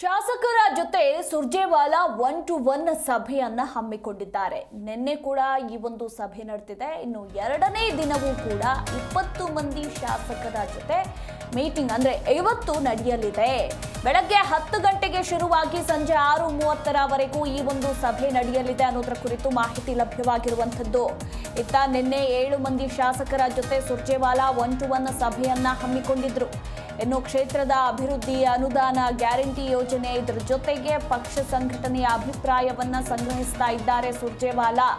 ಶಾಸಕರ ಜೊತೆ Surjewala one to one ಸಭೆಯನ್ನ ಹಮ್ಮಿಕೊಂಡಿದ್ದಾರೆ. ನಿನ್ನೆ ಕೂಡ ಈ ಒಂದು ಸಭೆ ನಡೆದಿದೆ ಇನ್ನು ಎರಡನೇ ದಿನವೂ ಕೂಡ ಇಪ್ಪತ್ತು ಮಂದಿ ಶಾಸಕರ ಜೊತೆ ಮೀಟಿಂಗ್ ಅಂದ್ರೆ ಐವತ್ತು ನಡೆಯಲಿದೆ. ಬೆಳಗ್ಗೆ ಹತ್ತು ಗಂಟೆಗೆ ಶುರುವಾಗಿ ಸಂಜೆ ಆರು ಮೂವತ್ತರವರೆಗೂ ಈ ಒಂದು ಸಭೆ ನಡೆಯಲಿದೆ ಅನ್ನೋದರ ಕುರಿತು ಮಾಹಿತಿ ಲಭ್ಯವಾಗಿರುವಂಥದ್ದು. ಇತ್ತ ನಿನ್ನೆ ಏಳು ಮಂದಿ ಶಾಸಕರ ಜೊತೆ ಸುರ್ಜೇವಾಲಾ ಒನ್ ಟು ಒನ್ ಸಭೆಯನ್ನ ಹಮ್ಮಿಕೊಂಡಿದ್ರು. ಇನ್ನು ಕ್ಷೇತ್ರದ ಅಭಿವೃದ್ಧಿ ಅನುದಾನ ಗ್ಯಾರಂಟಿ ಯೋಜನೆ ಇದರ ಜೊತೆಗೆ ಪಕ್ಷ ಸಂಘಟನೆಯ ಅಭಿಪ್ರಾಯವನ್ನ ಸಂಗ್ರಹಿಸ್ತಾ ಇದ್ದಾರೆ ಸುರ್ಜೇವಾಲಾ.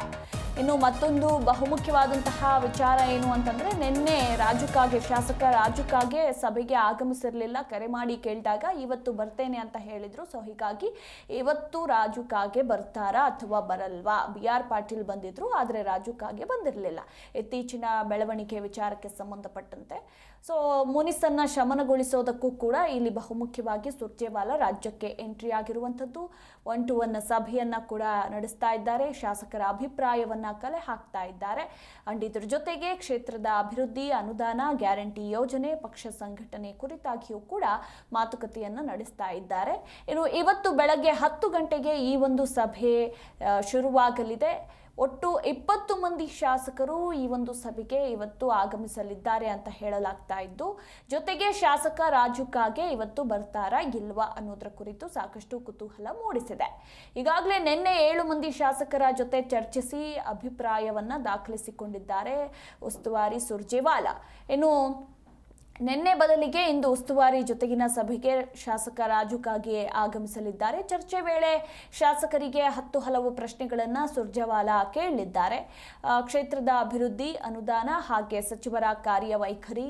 ಇನ್ನು ಮತ್ತೊಂದು ಬಹುಮುಖ್ಯವಾದಂತಹ ವಿಚಾರ ಏನು ಅಂತಂದ್ರೆ, ನಿನ್ನೆ ರಾಜು ಕಾಗೆ ಶಾಸಕ ರಾಜು ಕಾಗೆ ಸಭೆಗೆ ಆಗಮಿಸಿರಲಿಲ್ಲ, ಕರೆ ಮಾಡಿ ಕೇಳಿದಾಗ, ಇವತ್ತು ಬರ್ತೇನೆ ಅಂತ ಹೇಳಿದ್ರು. ಸೊ, ಹೀಗಾಗಿ ಇವತ್ತು ರಾಜು ಕಾಗೆ ಬರ್ತಾರಾ ಅಥವಾ ಬರಲ್ವಾ? ಬಿ ಆರ್ ಪಾಟೀಲ್ ಬಂದಿದ್ರು, ಆದರೆ ರಾಜು ಕಾಗೆ ಬಂದಿರಲಿಲ್ಲ. ಇತ್ತೀಚಿನ ಬೆಳವಣಿಗೆ ವಿಚಾರಕ್ಕೆ ಸಂಬಂಧಪಟ್ಟಂತೆ. ಸೊ, ಮುನಿಸನ್ನ ಶಮನಗೊಳಿಸೋದಕ್ಕೂ ಕೂಡ ಇಲ್ಲಿ ಬಹುಮುಖ್ಯವಾಗಿ ಸುರ್ಜೇವಾಲಾ ರಾಜ್ಯಕ್ಕೆ ಎಂಟ್ರಿ ಆಗಿರುವಂಥದ್ದು ಒನ್ ಟು ಒನ್ ಸಭೆಯನ್ನ ಕೂಡ ನಡೆಸ್ತಾ ಇದ್ದಾರೆ. ಶಾಸಕರ ಅಭಿಪ್ರಾಯವನ್ನ ಕಲೆ ಹಾಕ್ತಾ ಇದ್ದಾರೆ. ಅಂಡ್ ಇದ್ರ ಜೊತೆಗೆ ಕ್ಷೇತ್ರದ ಅಭಿವೃದ್ಧಿ ಅನುದಾನ ಗ್ಯಾರಂಟಿ ಯೋಜನೆ, ಪಕ್ಷ ಸಂಘಟನೆ ಕುರಿತಾಗಿಯೂ ಕೂಡ ಮಾತುಕತೆಯನ್ನು ನಡೆಸ್ತಾ ಇದ್ದಾರೆ. ಇನ್ನು ಇವತ್ತು ಬೆಳಗ್ಗೆ ಹತ್ತು ಗಂಟೆಗೆ ಈ ಒಂದು ಸಭೆ ಶುರುವಾಗಲಿದೆ. ಒಟ್ಟು ಇಪ್ಪತ್ತು ಮಂದಿ ಶಾಸಕರು ಈ ಒಂದು ಸಭೆಗೆ ಇವತ್ತು ಆಗಮಿಸಲಿದ್ದಾರೆ ಅಂತ ಹೇಳಲಾಗ್ತಾ ಇದ್ದು, ಜೊತೆಗೆ ಶಾಸಕ ರಾಜು ಕಾಗೆ ಇವತ್ತು ಬರ್ತಾರಾ ಇಲ್ವಾ ಅನ್ನೋದರ ಕುರಿತು ಸಾಕಷ್ಟು ಕುತೂಹಲ ಮೂಡಿಸಿದೆ. ಈಗಾಗಲೇ ನಿನ್ನೆ ಏಳು ಮಂದಿ ಶಾಸಕರ ಜೊತೆ ಚರ್ಚಿಸಿ ಅಭಿಪ್ರಾಯವನ್ನ ದಾಖಲಿಸಿಕೊಂಡಿದ್ದಾರೆ ಉಸ್ತುವಾರಿ ಸುರ್ಜೇವಾಲಾ. ಇನ್ನು ನಿನ್ನೆ ಬದಲಿಗೆ ಇಂದು ಉಸ್ತುವಾರಿ ಜೊತೆಗಿನ ಸಭೆಗೆ ಶಾಸಕ ರಾಜು ಕಾಗೆ ಆಗಮಿಸಲಿದ್ದಾರೆ. ಚರ್ಚೆ ವೇಳೆ ಶಾಸಕರಿಗೆ ಹತ್ತು ಹಲವು ಪ್ರಶ್ನೆಗಳನ್ನು ಸುರ್ಜೇವಾಲಾ ಕೇಳಲಿದ್ದಾರೆ ಕ್ಷೇತ್ರದ ಅಭಿವೃದ್ಧಿ, ಅನುದಾನ ಹಾಗೆ ಸಚಿವರ ಕಾರ್ಯವೈಖರಿ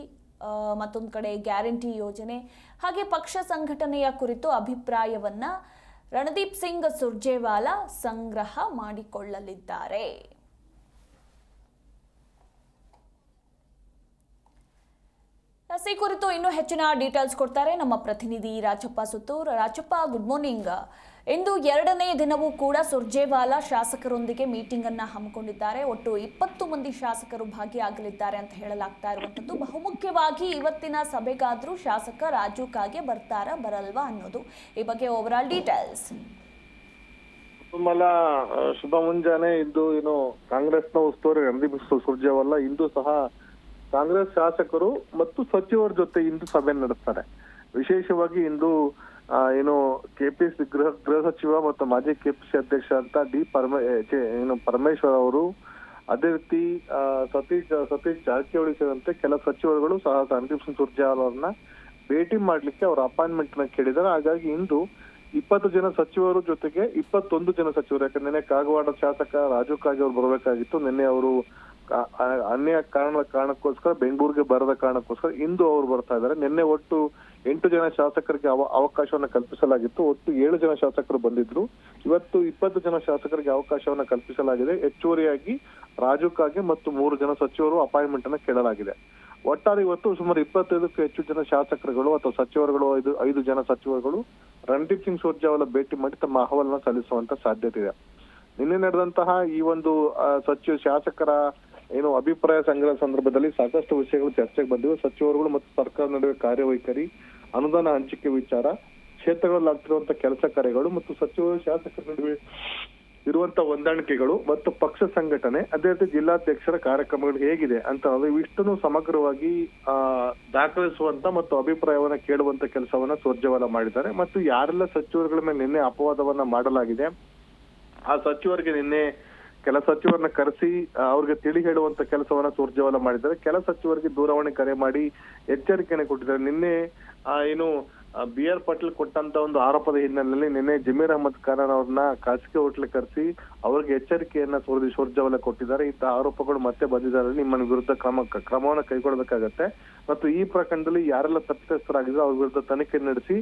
ಮತ್ತೊಂದು ಕಡೆ ಗ್ಯಾರಂಟಿ ಯೋಜನೆ ಹಾಗೆ ಪಕ್ಷ ಸಂಘಟನೆಯ ಕುರಿತು ಅಭಿಪ್ರಾಯವನ್ನ ರಣದೀಪ್ ಸಿಂಗ್ ಸುರ್ಜೇವಾಲಾ ಸಂಗ್ರಹ ಮಾಡಿಕೊಳ್ಳಲಿದ್ದಾರೆ. ಎಸ್, ಕುರಿತು ಇನ್ನೂ ಹೆಚ್ಚಿನ ಡೀಟೇಲ್ಸ್ ಕೊಡ್ತಾರೆ ನಮ್ಮ ಪ್ರತಿನಿಧಿ ರಾಜಪ್ಪ ಸುತ್ತೂರ್. ರಾಜಪ್ಪ ಗುಡ್ ಮಾರ್ನಿಂಗ್ ಇಂದು ಎರಡನೇ ದಿನವೂ ಕೂಡ ಸುರ್ಜೇವಾಲಾ ಶಾಸಕರೊಂದಿಗೆ ಮೀಟಿಂಗ್ ಅನ್ನ ಹಮ್ಮಿಕೊಂಡಿದ್ದಾರೆ. ಒಟ್ಟು ಇಪ್ಪತ್ತು ಮಂದಿ ಶಾಸಕರು ಭಾಗಿಯಾಗಲಿದ್ದಾರೆ ಅಂತ ಹೇಳಲಾಗ್ತಾ ಇರುವಂತದ್ದು ಬಹುಮುಖ್ಯವಾಗಿ ಇವತ್ತಿನ ಸಭೆಗಾದ್ರೂ ಶಾಸಕ ರಾಜು ಕಾಗೆ ಬರ್ತಾರ ಬರಲ್ವಾ ಅನ್ನೋದು ಈ ಬಗ್ಗೆ ಓವರ್ ಆಲ್ ಡೀಟೇಲ್ಸ್ ಸುಮಲ ಶುಭ ಮುಂಜಾನೆ. ಇಂದು ಏನು ಕಾಂಗ್ರೆಸ್ನ ಉಸ್ತುವಾರಿ ರಣದೀಪ್ ಸುರ್ಜೇವಾಲಾ ಇಂದು ಸಹ ಕಾಂಗ್ರೆಸ್ ಶಾಸಕರು ಮತ್ತು ಸಚಿವರ ಜೊತೆ ಇಂದು ಸಭೆ ನಡೆಸ್ತಾರೆ. ವಿಶೇಷವಾಗಿ ಇಂದು ಏನು ಕೆಪಿಸಿ ಗೃಹ ಗೃಹ ಸಚಿವ ಮತ್ತು ಮಾಜಿ ಕೆಪಿಸಿ ಅಧ್ಯಕ್ಷ ಅಂತ ಡಿ ಪರಮೇ ಏನು ಪರಮೇಶ್ವರ್ ಅವರು, ಅದೇ ರೀತಿ ಸತೀಶ್ ಸತೀಶ್ ಜಾರಕಿಹೊಳಿ ಸೇರಿದಂತೆ ಕೆಲ ಸಚಿವರುಗಳು ಸಹ ರಣದೀಪ್ ಸಿಂಗ್ ಸುರ್ಜೇವಾಲಾ ಅವರನ್ನ ಭೇಟಿ ಮಾಡ್ಲಿಕ್ಕೆ ಅವರ ಅಪಾಯಿಂಟ್ಮೆಂಟ್ನ ಕೇಳಿದ್ದಾರೆ. ಹಾಗಾಗಿ ಇಂದು ಇಪ್ಪತ್ತು ಜನ ಸಚಿವರು ಜೊತೆಗೆ ಇಪ್ಪತ್ತೊಂದು ಜನ ಸಚಿವರು, ಯಾಕಂದ್ರೆ ನಿನ್ನೆ ಕಾಗವಾಡ ಶಾಸಕ ರಾಜು ಕಾಗೆ ಅವರು ಬರಬೇಕಾಗಿತ್ತು. ನಿನ್ನೆ ಅವರು ಅನ್ಯ ಕಾರಣ, ಕಾರಣಕ್ಕೋಸ್ಕರ ಬೆಂಗಳೂರಿಗೆ ಬರದ ಕಾರಣಕ್ಕೋಸ್ಕರ ಇಂದು ಅವರು ಬರ್ತಾ ಇದ್ದಾರೆ. ನಿನ್ನೆ ಒಟ್ಟು ಎಂಟು ಜನ ಶಾಸಕರಿಗೆ ಅವ, ಅವಕಾಶವನ್ನ ಕಲ್ಪಿಸಲಾಗಿತ್ತು. ಒಟ್ಟು ಏಳು ಜನ ಶಾಸಕರು ಬಂದಿದ್ರು. ಇವತ್ತು ಇಪ್ಪತ್ತು ಜನ ಶಾಸಕರಿಗೆ ಅವಕಾಶವನ್ನ ಕಲ್ಪಿಸಲಾಗಿದೆ. ಹೆಚ್ಚುವರಿಯಾಗಿ ರಾಜುಕಾಗೆ ಮತ್ತು ಮೂರು ಜನ ಸಚಿವರು ಅಪಾಯಿಂಟ್ಮೆಂಟ್ ಅನ್ನು ಕೇಳಲಾಗಿದೆ. ಒಟ್ಟಾರೆ ಇವತ್ತು ಸುಮಾರು ಇಪ್ಪತ್ತೈದಕ್ಕೂ ಹೆಚ್ಚು ಜನ ಶಾಸಕರುಗಳು ಅಥವಾ ಸಚಿವರುಗಳು, ಐದು ಐದು ಜನ ಸಚಿವರುಗಳು ರಣದೀಪ್ ಸಿಂಗ್ ಸುರ್ಜಾವಲ ಭೇಟಿ ಮಾಡಿ ತಮ್ಮ ಅಹವಾಲನ್ನ ಸಲ್ಲಿಸುವಂತ ಸಾಧ್ಯತೆ ಇದೆ. ನಿನ್ನೆ ನಡೆದಂತಹ ಈ ಒಂದು ಸಚಿವ, ಶಾಸಕರ ಏನು ಅಭಿಪ್ರಾಯ ಸಂಗ್ರಹ ಸಂದರ್ಭದಲ್ಲಿ ಸಾಕಷ್ಟು ವಿಷಯಗಳು ಚರ್ಚೆಗೆ ಬಂದಿವೆ. ಸಚಿವರುಗಳು ಮತ್ತು ಸರ್ಕಾರ ನಡುವೆ ಕಾರ್ಯವೈಖರಿ, ಅನುದಾನ ಹಂಚಿಕೆ ವಿಚಾರ ಕ್ಷೇತ್ರಗಳಲ್ಲಿ ಆಗ್ತಿರುವಂತಹ ಕೆಲಸ ಕಾರ್ಯಗಳು ಮತ್ತು ಸಚಿವರು ಶಾಸಕರ ನಡುವೆ ಇರುವಂತ ಹೊಂದಾಣಿಕೆಗಳು ಮತ್ತು ಪಕ್ಷ ಸಂಘಟನೆ, ಅದೇ ರೀತಿ ಜಿಲ್ಲಾಧ್ಯಕ್ಷರ ಕಾರ್ಯಕ್ರಮಗಳು ಹೇಗಿದೆ ಅಂತ ಇವಿಷ್ಟನ್ನು ಸಮಗ್ರವಾಗಿ, ಆ, ದಾಖಲಿಸುವಂತ ಮತ್ತು ಅಭಿಪ್ರಾಯವನ್ನ ಕೇಳುವಂತ ಕೆಲಸವನ್ನ ಸ್ವರ್ಜವಲ ಮಾಡಿದ್ದಾರೆ. ಮತ್ತು ಯಾರೆಲ್ಲ ಸಚಿವರುಗಳ ಮೇಲೆ ನಿನ್ನೆ ಅಪವಾದವನ್ನ ಮಾಡಲಾಗಿದೆ, ಆ ಸಚಿವರಿಗೆ ನಿನ್ನೆ ಕೆಲ ಸಚಿವರನ್ನ ಕರೆಸಿ ಅವ್ರಿಗೆ ತಿಳಿ ಹೇಳುವಂತ ಕೆಲಸವನ್ನ ಸುರ್ಜೇವಾಲಾ ಮಾಡಿದ್ದಾರೆ. ಕೆಲ ಸಚಿವರಿಗೆ ದೂರವಾಣಿ ಕರೆ ಮಾಡಿ ಎಚ್ಚರಿಕೆಯನ್ನು ಕೊಟ್ಟಿದ್ದಾರೆ. ನಿನ್ನೆ ಏನು ಬಿ ಆರ್ ಪಾಟೀಲ್ ಕೊಟ್ಟಂತ ಒಂದು ಆರೋಪದ ಹಿನ್ನೆಲೆಯಲ್ಲಿ ನಿನ್ನೆ ಜಮೀರ್ ಅಹಮದ್ ಖಾನ್ ಅವ್ರನ್ನ ಖಾಸಗಿ ಹೋಟ್ಲ್ ಕರೆಸಿ ಅವ್ರಿಗೆ ಎಚ್ಚರಿಕೆಯನ್ನ ಸುರ್ಜಿ ಸುರ್ಜೇವಾಲಾ ಕೊಟ್ಟಿದ್ದಾರೆ. ಇಂತಹ ಆರೋಪಗಳು ಮತ್ತೆ ಬಂದಿದ್ದಾರೆ. ನಿಮ್ಮ ವಿರುದ್ಧ ಕ್ರಮ, ಕ್ರಮವನ್ನು ಕೈಗೊಳ್ಳಬೇಕಾಗತ್ತೆ. ಮತ್ತು ಈ ಪ್ರಕರಣದಲ್ಲಿ ಯಾರೆಲ್ಲ ತಪ್ಪಿತಸ್ಥರಾಗಿದ್ರು ಅವ್ರ ವಿರುದ್ಧ ತನಿಖೆ ನಡೆಸಿ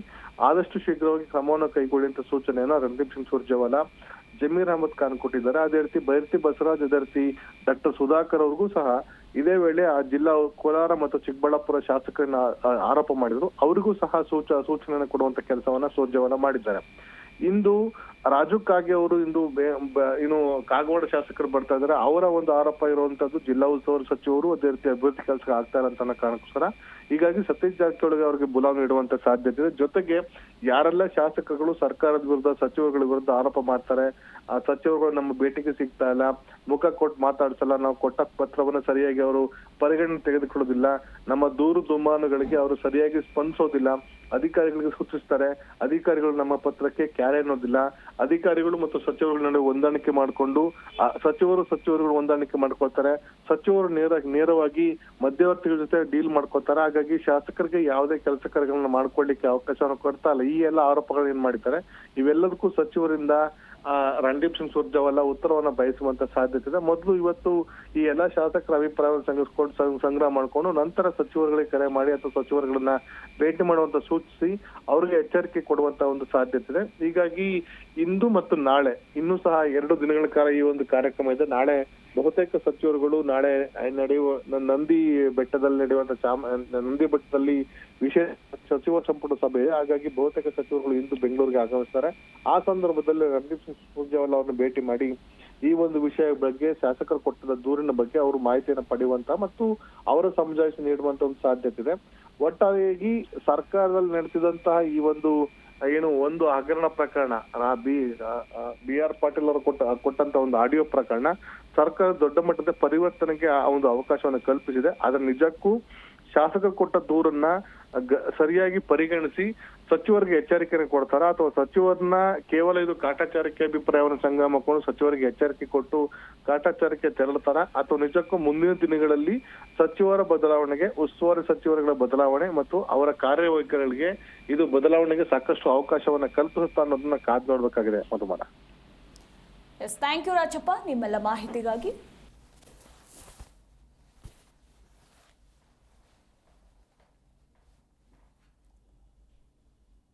ಆದಷ್ಟು ಶೀಘ್ರವಾಗಿ ಕ್ರಮವನ್ನು ಕೈಗೊಳ್ಳಿ ಅಂತ ಸೂಚನೆಯನ್ನ ರಣದೀಪ್ ಸಿಂಗ್ ಸುರ್ಜೇವಾಲಾ ಜಮೀರ್ ಅಹಮದ್ ಖಾನ್ ಕೊಟ್ಟಿದ್ದಾರೆ. ಅದೇ ರೀತಿ ಬೈರ್ತಿ ಬಸವರಾಜ್, ಅದೇ ಡಾಕ್ಟರ್ ಸುಧಾಕರ್ ಅವ್ರಿಗೂ ಸಹ ಇದೇ ವೇಳೆ ಆ ಜಿಲ್ಲಾ ಕೋಲಾರ ಮತ್ತು ಚಿಕ್ಕಬಳ್ಳಾಪುರ ಶಾಸಕರನ್ನ ಆರೋಪ ಮಾಡಿದ್ರು. ಅವರಿಗೂ ಸಹ ಸೂಚ, ಸೂಚನೆಯನ್ನು ಕೊಡುವಂತ ಕೆಲಸವನ್ನ ಸೋಜ್ಯವನ್ನ ಮಾಡಿದ್ದಾರೆ. ಇಂದು ರಾಜು ಕಾಗೆ ಅವರು ಇಂದು ಏನು ಕಾಗವಾಡ ಶಾಸಕರು ಬರ್ತಾ ಇದ್ದಾರೆ. ಅವರ ಒಂದು ಆರೋಪ ಇರುವಂತದ್ದು ಜಿಲ್ಲಾ ಉಸ್ತುವಾರಿ ಸಚಿವರು ಅದೇ ರೀತಿ ಅಭಿವೃದ್ಧಿ ಕೆಲಸ ಆಗ್ತಾ ಇಲ್ಲ ಅಂತ ಕಾರಣಕ್ಕೋಸ್ಕರ. ಹೀಗಾಗಿ ಸತೀಶ್ ಜಾರಕಿಹೊಳಿ ಅವರಿಗೆ ಬುಲಾವ್ ನೀಡುವಂತ ಸಾಧ್ಯತೆ ಇದೆ. ಜೊತೆಗೆ ಯಾರೆಲ್ಲ ಶಾಸಕರುಗಳು ಸರ್ಕಾರದ ವಿರುದ್ಧ, ಸಚಿವರುಗಳ ವಿರುದ್ಧ ಆರೋಪ ಮಾಡ್ತಾರೆ, ಆ ಸಚಿವರುಗಳು ನಮ್ಮ ಭೇಟಿಗೆ ಸಿಗ್ತಾ ಇಲ್ಲ, ಮುಖ ಕೊಟ್ಟು ಮಾತಾಡ್ಸಲ್ಲ, ನಾವು ಕೊಟ್ಟ ಪತ್ರವನ್ನ ಸರಿಯಾಗಿ ಅವರು ಪರಿಗಣನೆ ತೆಗೆದುಕೊಳ್ಳೋದಿಲ್ಲ, ನಮ್ಮ ದೂರು ದುಮಾನುಗಳಿಗೆ ಅವರು ಸರಿಯಾಗಿ ಸ್ಪಂದಿಸೋದಿಲ್ಲ ಅಧಿಕಾರಿಗಳಿಗೆ ಸೂಚಿಸ್ತಾರೆ, ಅಧಿಕಾರಿಗಳು ನಮ್ಮ ಪತ್ರಕ್ಕೆ ಕ್ಯಾರೆ ಅನ್ನೋದಿಲ್ಲ. ಅಧಿಕಾರಿಗಳು ಮತ್ತು ಸಚಿವರುಗಳ ನಡುವೆ ಹೊಂದಾಣಿಕೆ ಮಾಡಿಕೊಂಡು ಸಚಿವರು ಸಚಿವರುಗಳು ಹೊಂದಾಣಿಕೆ ಮಾಡ್ಕೊಳ್ತಾರೆ. ಸಚಿವರು ನೇರ, ನೇರವಾಗಿ ಮಧ್ಯವರ್ತಿಗಳ ಜೊತೆ ಡೀಲ್ ಮಾಡ್ಕೊತಾರೆ ಹಾಗಾಗಿ ಶಾಸಕರಿಗೆ ಯಾವುದೇ ಕೆಲಸ ಕಾರ್ಯಗಳನ್ನ ಮಾಡ್ಕೊಳ್ಳಿಕ್ಕೆ ಅವಕಾಶವನ್ನು ಕೊಡ್ತಾ ಇಲ್ಲ. ಈ ಎಲ್ಲ ಆರೋಪಗಳು ಏನ್ ಮಾಡಿದ್ದಾರೆ? ಇವೆಲ್ಲದಕ್ಕೂ ಸಚಿವರಿಂದ ರಣದೀಪ್ ಸಿಂಗ್ ಸುರ್ಜಾವಾಲಾ ಉತ್ತರವನ್ನ ಬಯಸುವಂತ ಸಾಧ್ಯತೆ ಇದೆ. ಮೊದಲು ಇವತ್ತು ಈ ಎಲ್ಲಾ ಶಾಸಕರ ಅಭಿಪ್ರಾಯವನ್ನು ಸಂಗ್ರಹಿಸಿಕೊಂಡು ಸಂಗ್ರಹ ಮಾಡ್ಕೊಂಡು ನಂತರ ಸಚಿವರುಗಳಿಗೆ ಕರೆ ಮಾಡಿ ಅಥವಾ ಸಚಿವರುಗಳನ್ನ ಭೇಟಿ ಮಾಡುವಂತ ಸೂಚಿಸಿ ಅವರಿಗೆ ಎಚ್ಚರಿಕೆ ಕೊಡುವಂತ ಒಂದು ಸಾಧ್ಯತೆ ಇದೆ. ಹೀಗಾಗಿ ಇಂದು ಮತ್ತು ನಾಳೆ, ಇನ್ನೂ ಸಹ ಎರಡು ದಿನಗಳ ಕಾಲ ಈ ಒಂದು ಕಾರ್ಯಕ್ರಮ ಇದೆ. ನಾಳೆ ಬಹುತೇಕ ಸಚಿವರುಗಳು ನಾಳೆ ನಡೆಯುವ ನಂದಿ ಬೆಟ್ಟದಲ್ಲಿ ನಡೆಯುವಂತ ಚಾಮ, ನಂದಿ ಬೆಟ್ಟದಲ್ಲಿ ವಿಶೇಷ ಸಚಿವ ಸಂಪುಟ ಸಭೆ. ಹಾಗಾಗಿ ಬಹುತೇಕ ಸಚಿವರುಗಳು ಇಂದು ಬೆಂಗಳೂರಿಗೆ ಆಗಮಿಸ್ತಾರೆ. ಆ ಸಂದರ್ಭದಲ್ಲಿ ರಣದೀಪ್ ಸಿಂಗ್ ಸುರ್ಜೇವಾಲಾ ಅವರನ್ನು ಭೇಟಿ ಮಾಡಿ ಈ ಒಂದು ವಿಷಯ ಬಗ್ಗೆ, ಶಾಸಕರು ಕೊಟ್ಟದ ದೂರಿನ ಬಗ್ಗೆ ಅವರು ಮಾಹಿತಿಯನ್ನು ಪಡೆಯುವಂತ ಮತ್ತು ಅವರ ಸಮಜಾಯಿಸಿ ನೀಡುವಂತ ಒಂದು ಸಾಧ್ಯತೆ ಇದೆ. ಒಟ್ಟಾರೆಯಾಗಿ ಸರ್ಕಾರದಲ್ಲಿ ನಡೆಸಿದಂತಹ ಈ ಒಂದು, ಏನು ಒಂದು ಹಗರಣ ಪ್ರಕರಣ ಬಿ ಬಿ ಆರ್ ಪಾಟೀಲ್ ಅವರು ಕೊಟ್ಟ, ಕೊಟ್ಟಂತ ಒಂದು ಆಡಿಯೋ ಪ್ರಕರಣ ಸರ್ಕಾರ ದೊಡ್ಡ ಮಟ್ಟದ ಪರಿವರ್ತನೆಗೆ ಆ ಒಂದು ಅವಕಾಶವನ್ನು ಕಲ್ಪಿಸಿದೆ. ಆದ್ರೆ ನಿಜಕ್ಕೂ ಶಾಸಕ ಕೊಟ್ಟ ದೂರನ್ನ ಸರಿಯಾಗಿ ಪರಿಗಣಿಸಿ ಸಚಿವರಿಗೆ ಎಚ್ಚರಿಕೆಯನ್ನು ಕೊಡ್ತಾರ? ಅಥವಾ ಸಚಿವರನ್ನ ಕೇವಲ ಇದು ಕಾಟಾಚಾರಕ್ಕೆ ಅಭಿಪ್ರಾಯವನ್ನು ಸಂಗ್ರಹ ಮಾಡ್ಕೊಂಡು ಸಚಿವರಿಗೆ ಎಚ್ಚರಿಕೆ ಕೊಟ್ಟು ಕಾಟಾಚಾರಕ್ಕೆ ತೆರಳುತ್ತಾರ ಅಥವಾ ನಿಜಕ್ಕೂ ಮುಂದಿನ ದಿನಗಳಲ್ಲಿ ಸಚಿವರ ಬದಲಾವಣೆಗೆ, ಉಸ್ತುವಾರಿ ಸಚಿವರುಗಳ ಬದಲಾವಣೆ ಮತ್ತು ಅವರ ಕಾರ್ಯವೈಖರಿಗಳಿಗೆ ಇದು ಬದಲಾವಣೆಗೆ ಸಾಕಷ್ಟು ಅವಕಾಶವನ್ನ ಕಲ್ಪಿಸುತ್ತಾ ಅನ್ನೋದನ್ನ ಕಾದ್ ನೋಡ್ಬೇಕಾಗಿದೆ ಮಧುಮರ. ಎಸ್ ಥ್ಯಾಂಕ್ ಯು ರಾಜಪ್ಪ ನಿಮ್ಮೆಲ್ಲ ಮಾಹಿತಿಗಾಗಿ.